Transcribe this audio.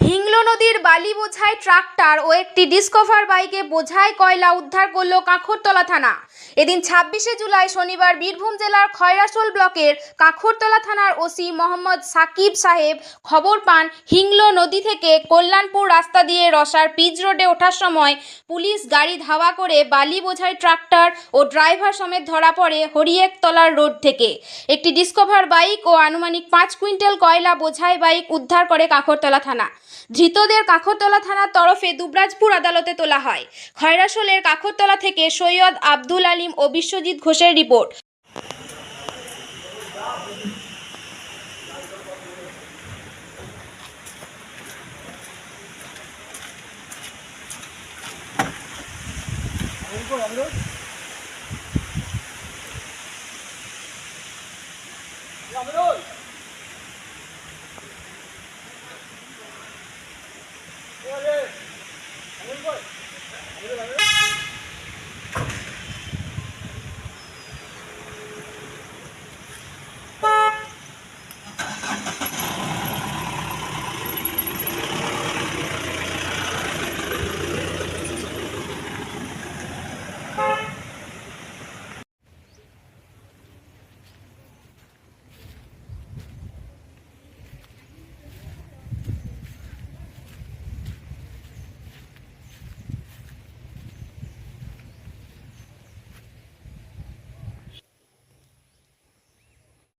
হিংলো নদীর বালি বোঝাই ট্রাক্টর ও একটি ডিসকভার বাইকে বোঝাই কয়লা উদ্ধার করল কাঁখরতলা থানা। এদিন ছাব্বিশে জুলাই শনিবার বীরভূম জেলার খয়রাসোল ব্লকের কাঁখরতলা থানার ওসি মোহাম্মদ সাকিব সাহেব খবর পান, হিংলো নদী থেকে কল্যাণপুর রাস্তা দিয়ে রসার পিচ রোডে ওঠার সময় পুলিশ গাড়ি ধাওয়া করে বালি বোঝাই ট্রাক্টর ও ড্রাইভার সমেত ধরা পড়ে হরিয়েকতলার রোড থেকে। একটি ডিসকভার বাইক ও আনুমানিক পাঁচ কুইন্টাল কয়লা বোঝাই বাইক উদ্ধার করে কাঁখরতলা থানা। ধৃতদের কাখরতলা থানার তরফে দুবরাজপুর আদালতে তোলা হয়। খয়রাসোলের কাখরতলা থেকে সৈয়দ আব্দুল আলিম ও বিশ্বজিৎ ঘোষের রিপোর্ট। Vamos,